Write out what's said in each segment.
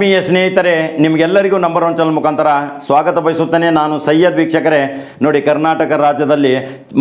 ಆತ್ಮೀಯ ಸ್ನೇಹಿತರೆ, ನಿಮಗೆಲ್ಲರಿಗೂ ನಂಬರ್ ಒನ್ ಚಾನಲ್ ಮುಖಾಂತರ ಸ್ವಾಗತ ಬಯಸುತ್ತೇನೆ. ನಾನು ಸೈಯದ್ ವೀಕ್ಷಕರೇ. ನೋಡಿ, ಕರ್ನಾಟಕ ರಾಜ್ಯದಲ್ಲಿ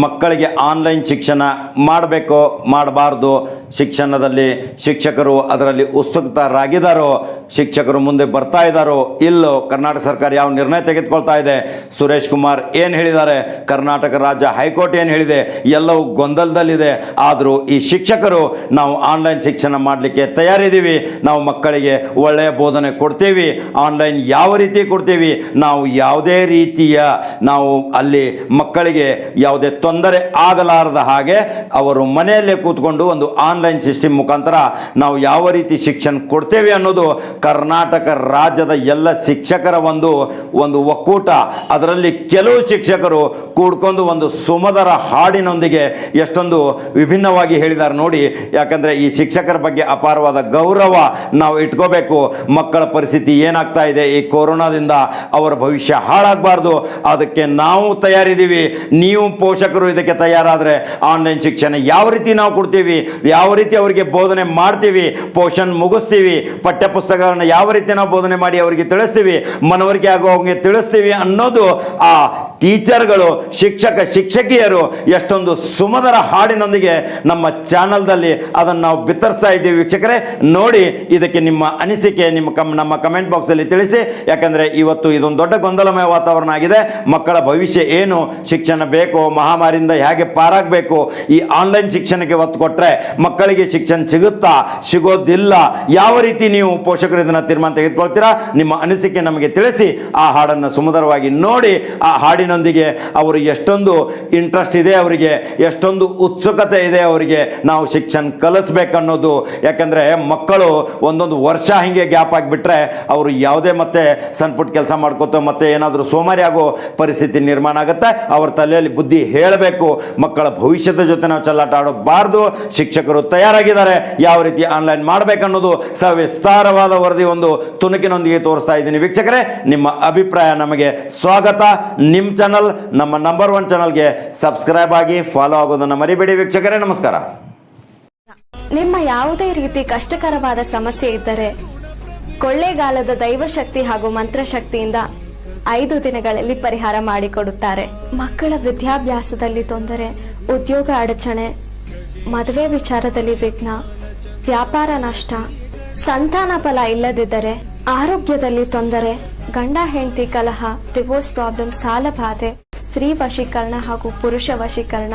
ಮಕ್ಕಳಿಗೆ ಆನ್ಲೈನ್ ಶಿಕ್ಷಣ ಮಾಡಬೇಕು, ಮಾಡಬಾರ್ದು? ಶಿಕ್ಷಣದಲ್ಲಿ ಶಿಕ್ಷಕರು ಅದರಲ್ಲಿ ಉತ್ಸುಕತರಾಗಿದ್ದಾರೋ ಶಿಕ್ಷಕರು ಮುಂದೆ ಬರ್ತಾ ಇದ್ದಾರೋ? ಇಲ್ಲೋ, ಕರ್ನಾಟಕ ಸರ್ಕಾರ ಯಾವ ನಿರ್ಣಯ ತೆಗೆದುಕೊಳ್ತಾ ಇದೆ? ಸುರೇಶ್ ಕುಮಾರ್ ಏನು ಹೇಳಿದ್ದಾರೆ? ಕರ್ನಾಟಕ ರಾಜ್ಯ ಹೈಕೋರ್ಟ್ ಏನು ಹೇಳಿದೆ? ಎಲ್ಲವೂ ಗೊಂದಲದಲ್ಲಿದೆ. ಆದರೂ ಈ ಶಿಕ್ಷಕರು, ನಾವು ಆನ್ಲೈನ್ ಶಿಕ್ಷಣ ಮಾಡಲಿಕ್ಕೆ ತಯಾರಿದ್ದೀವಿ. ನಾವು ಮಕ್ಕಳಿಗೆ ಒಳ್ಳೆಯ ಬೋಧನೆ ಕೊಡ್ತೀವಿ ಆನ್ಲೈನ್ ಯಾವ ರೀತಿ ಕೊಡ್ತೇವೆ, ನಾವು ಯಾವುದೇ ರೀತಿಯ ನಾವು ಅಲ್ಲಿ ಮಕ್ಕಳಿಗೆ ಯಾವುದೇ ತೊಂದರೆ ಆಗಲಾರದ ಹಾಗೆ ಅವರು ಮನೆಯಲ್ಲೇ ಕೂತ್ಕೊಂಡು ಒಂದು ಆನ್ಲೈನ್ ಸಿಸ್ಟಮ್ ಮುಖಾಂತರ ನಾವು ಯಾವ ರೀತಿ ಶಿಕ್ಷಣ ಕೊಡ್ತೇವೆ ಅನ್ನೋದು ಕರ್ನಾಟಕ ರಾಜ್ಯದ ಎಲ್ಲ ಶಿಕ್ಷಕರ ಒಂದು ಒಂದು ಒಕ್ಕೂಟ. ಅದರಲ್ಲಿ ಕೆಲವು ಶಿಕ್ಷಕರು ಕೂಡ್ಕೊಂಡು ಒಂದು ಸುಮಧರ ಹಾಡಿನೊಂದಿಗೆ ಎಷ್ಟೊಂದು ವಿಭಿನ್ನವಾಗಿ ಹೇಳಿದ್ದಾರೆ ನೋಡಿ. ಯಾಕಂದರೆ ಈ ಶಿಕ್ಷಕರ ಬಗ್ಗೆ ಅಪಾರವಾದ ಗೌರವ ನಾವು ಇಟ್ಕೋಬೇಕು. ಮಕ್ಕಳ ಪರಿಸ್ಥಿತಿ ಏನಾಗ್ತಾ ಇದೆ? ಈ ಕೊರೋನಾದಿಂದ ಅವರ ಭವಿಷ್ಯ ಹಾಳಾಗಬಾರ್ದು. ಅದಕ್ಕೆ ನಾವು ತಯಾರಿದ್ದೀವಿ. ನೀವು ಪೋಷಕರು ಇದಕ್ಕೆ ತಯಾರಾದರೆ ಆನ್ಲೈನ್ ಶಿಕ್ಷಣ ಯಾವ ರೀತಿ ನಾವು ಕೊಡ್ತೀವಿ? ಯಾವ ರೀತಿ ಅವರಿಗೆ ಬೋಧನೆ ಮಾಡ್ತೀವಿ? ಪೋಷನ್ ಮುಗಿಸ್ತೀವಿ. ಪಠ್ಯಪುಸ್ತಕಗಳನ್ನ ಯಾವ ರೀತಿ ನಾವು ಬೋಧನೆ ಮಾಡಿ ಅವರಿಗೆ ತಿಳಿಸ್ತೀವಿ? ಮನವರಿಕೆ ಆಗುವಂಗೆ ತಿಳಿಸ್ತೀವಿ ಅನ್ನೋದು ಆ ಟೀಚರ್ಗಳು, ಶಿಕ್ಷಕ, ಶಿಕ್ಷಕಿಯರು ಎಷ್ಟೊಂದು ಸುಮಧರ ಹಾಡಿನೊಂದಿಗೆ ನಮ್ಮ ಚಾನಲ್ದಲ್ಲಿ ಅದನ್ನು ನಾವು ಬಿತ್ತರಿಸ್ತಾ ಇದ್ದೀವಿ. ವೀಕ್ಷಕರೇ, ನೋಡಿ, ಇದಕ್ಕೆ ನಿಮ್ಮ ಅನಿಸಿಕೆ, ನಿಮ್ಮ ಕಮ್, ನಮ್ಮ ಕಮೆಂಟ್ ಬಾಕ್ಸಲ್ಲಿ ತಿಳಿಸಿ. ಯಾಕಂದರೆ ಇವತ್ತು ಇದೊಂದು ದೊಡ್ಡ ಗೊಂದಲಮಯ ವಾತಾವರಣ ಆಗಿದೆ. ಮಕ್ಕಳ ಭವಿಷ್ಯ ಏನು, ಶಿಕ್ಷಣ ಬೇಕು, ಮಹಾಮಾರಿಯಿಂದ ಹೇಗೆ ಪಾರಾಗಬೇಕು, ಈ ಆನ್ಲೈನ್ ಶಿಕ್ಷಣಕ್ಕೆ ಒತ್ತು ಕೊಟ್ಟರೆ ಮಕ್ಕಳಿಗೆ ಶಿಕ್ಷಣ ಸಿಗುತ್ತಾ, ಸಿಗೋದಿಲ್ಲ, ಯಾವ ರೀತಿ ನೀವು ಪೋಷಕರು ಇದನ್ನು ತೀರ್ಮಾನ ತೆಗೆದುಕೊಳ್ತೀರಾ, ನಿಮ್ಮ ಅನಿಸಿಕೆ ನಮಗೆ ತಿಳಿಸಿ, ಆ ಹಾಡನ್ನು ಸುಮಧುರವಾಗಿ ನೋಡಿ, ಆ ಹಾಡಿನೊಂದಿಗೆ ಅವರು ಎಷ್ಟೊಂದು ಇಂಟ್ರೆಸ್ಟ್ ಇದೆ ಅವರಿಗೆ, ಎಷ್ಟೊಂದು ಉತ್ಸುಕತೆ ಇದೆ ಅವರಿಗೆ, ನಾವು ಶಿಕ್ಷಣ ಕಲಿಸ್ಬೇಕನ್ನೋದು. ಯಾಕಂದರೆ ಮಕ್ಕಳು ಒಂದೊಂದು ವರ್ಷ ಹಿಂಗೆ ಗ್ಯಾಪ್ ಆಗಿಬಿಟ್ರೆ ಅವರು ಯಾವುದೇ ಮತ್ತೆ ಸಣ್ಣ ಪುಟ್ಟ ಕೆಲಸ ಮಾಡ್ಕೋತ ಮತ್ತೆ ಏನಾದರೂ ಸೋಮಾರಿ ಆಗೋ ಪರಿಸ್ಥಿತಿ ನಿರ್ಮಾಣ ಆಗುತ್ತೆ. ಅವ್ರ ತಲೆಯಲ್ಲಿ ಬುದ್ಧಿ ಹೇಳಬೇಕು. ಮಕ್ಕಳ ಭವಿಷ್ಯದ ಜೊತೆ ನಾವು ಚಲ್ಲಾಟ ಆಡಬಾರ್ದು. ಶಿಕ್ಷಕರು ತಯಾರಾಗಿದ್ದಾರೆ. ಯಾವ ರೀತಿ ಆನ್ಲೈನ್ ಮಾಡಬೇಕನ್ನೋದು ಸವಿಸ್ತಾರವಾದ ವರದಿ ಒಂದು ತುಣುಕಿನೊಂದಿಗೆ ತೋರಿಸ್ತಾ ಇದ್ದೀನಿ ವೀಕ್ಷಕರೇ. ನಿಮ್ಮ ಅಭಿಪ್ರಾಯ ನಮಗೆ ಸ್ವಾಗತ. ನಿಮ್ಮ ಚಾನಲ್ ನಮ್ಮ ನಂಬರ್ ಒನ್ ಚಾನಲ್ಗೆ ಸಬ್ಸ್ಕ್ರೈಬ್ ಆಗಿ ಫಾಲೋ ಆಗೋದನ್ನು ಮರಿಬೇಡಿ ವೀಕ್ಷಕರೇ. ನಮಸ್ಕಾರ. ನಿಮ್ಮ ಯಾವುದೇ ರೀತಿ ಕಷ್ಟಕರವಾದ ಸಮಸ್ಯೆ ಇದ್ದರೆ ಕೊಳ್ಳೇಗಾಲದ ದೈವಶಕ್ತಿ ಹಾಗೂ ಮಂತ್ರಶಕ್ತಿಯಿಂದ ಐದು ದಿನಗಳಲ್ಲಿ ಪರಿಹಾರ ಮಾಡಿಕೊಡುತ್ತಾರೆ. ಮಕ್ಕಳ ವಿದ್ಯಾಭ್ಯಾಸದಲ್ಲಿ ತೊಂದರೆ, ಉದ್ಯೋಗ ಅಡಚಣೆ, ಮದುವೆ ವಿಚಾರದಲ್ಲಿ ವಿಘ್ನ, ವ್ಯಾಪಾರ ನಷ್ಟ, ಸಂತಾನ ಫಲ ಇಲ್ಲದಿದ್ದರೆ, ಆರೋಗ್ಯದಲ್ಲಿ ತೊಂದರೆ, ಗಂಡ ಹೆಂಡತಿ ಕಲಹ ಡಿವೋರ್ಸ್ ಪ್ರಾಬ್ಲಮ್ ಸಾಲ ಬಾಧೆ, ಸ್ತ್ರೀ ವಶೀಕರಣ ಹಾಗೂ ಪುರುಷ ವಶೀಕರಣ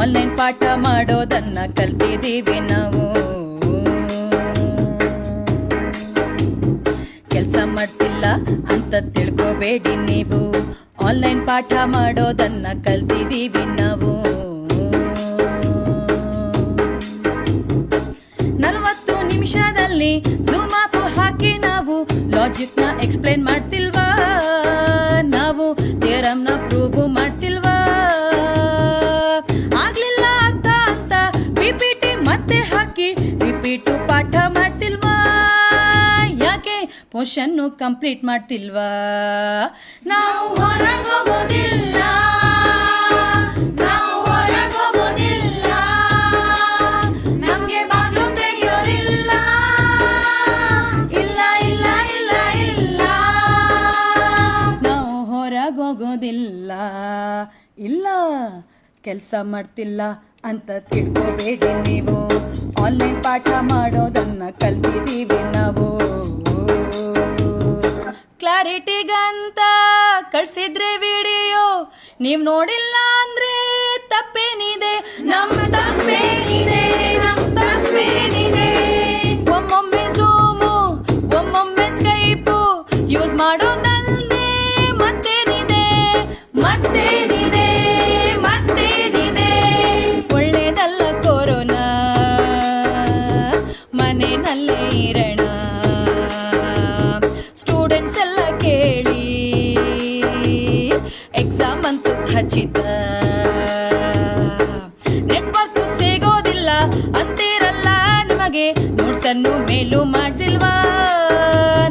ಆನ್ಲೈನ್ ಪಾಠ ಮಾಡೋದನ್ನ ಕಲ್ತಿದ್ದೀವಿ ನಾವು. ಕೆಲಸ ಮಾಡ್ತಿಲ್ಲ ಅಂತ ತಿಳ್ಕೋಬೇಡಿ ನೀವು. ಆನ್ಲೈನ್ ಪಾಠ ಮಾಡೋದನ್ನ ಕಲ್ತಿದ್ದೀವಿ ನಾವು. ನಲವತ್ತು ನಿಮಿಷದಲ್ಲಿ ಝೂಮ್ ಹಾಕಿ ನಾವು ಲಾಜಿಕ್ನ ಎಕ್ಸ್ಪ್ಲೈನ್ ಮಾಡ್ತಿಲ್ವಾ? ರಿಪೀಟು ಪಾಠ ಮಾಡ್ತಿಲ್ವಾ? ಯಾಕೆ ಪೋರ್ಷನ್ ಕಂಪ್ಲೀಟ್ ಮಾಡ್ತಿಲ್ವಾ? ನಾವು ಹೊರಗೋಗೋದಿಲ್ಲ. ಹೋಗೋದಿಲ್ಲ ಇಲ್ಲ ಕೆಲಸ ಮಾಡ್ತಿಲ್ಲ. ಅಂತ ತಿಳ್ಕೋಬೇಡಿ ನೀವು. ಆನ್ಲೈನ್ ಪಾಠ ಮಾಡೋದನ್ನ ಕಲ್ತಿದ್ದೀವಿ ನಾವು. ಕ್ಲಾರಿಟಿಗಂತ ಕಳ್ಸಿದ್ರೆ ವಿಡಿಯೋ ನೀವು ನೋಡಿಲ್ಲ ಅಂದ್ರೆ ತಪ್ಪೇನಿದೆ. ನಮ್ಮ ತಪ್ಪೇನಿದೆ ನಮ್ಮ ತಪ್ಪೇನಿದೆ. ಖಚಿತ ನೆಟ್ವರ್ಕ್ ಸಿಗೋದಿಲ್ಲ ಅಂತಿರಲ್ಲ ನಿಮಗೆ. ನೋಟ್ಸನ್ನು ಮೇಲೂ ಮಾಡ್ತಿಲ್ವಾ?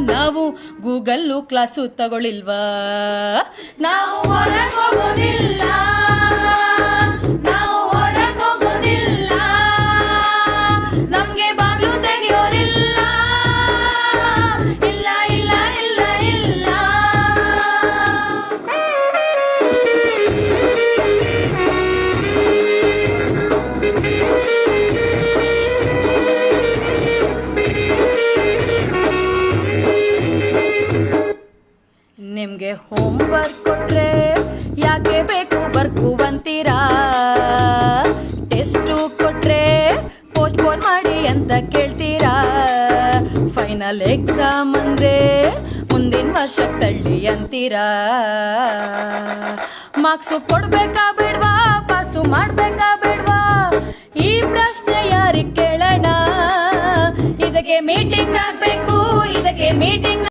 ನಾವು ಗೂಗಲ್ಲು ಕ್ಲಾಸು ತಗೊಳ್ಳಿಲ್ವಾ ನಾವು ಹೊರಗೋಗೋದಿಲ್ಲ ಕೊಡ್ತೀರ ಮಾರ್ಕ್ಸು ಕೊಡ್ಬೇಕಾ ಬಿಡ್ವಾ, ಪಾಸು ಮಾಡ್ಬೇಕಾ ಬಿಡ್ವಾ? ಈ ಪ್ರಶ್ನೆ ಯಾರಿಗೆ ಕೇಳೋಣ? ಇದಕ್ಕೆ ಮೀಟಿಂಗ್ ಆಗ್ಬೇಕು, ಇದಕ್ಕೆ ಮೀಟಿಂಗ್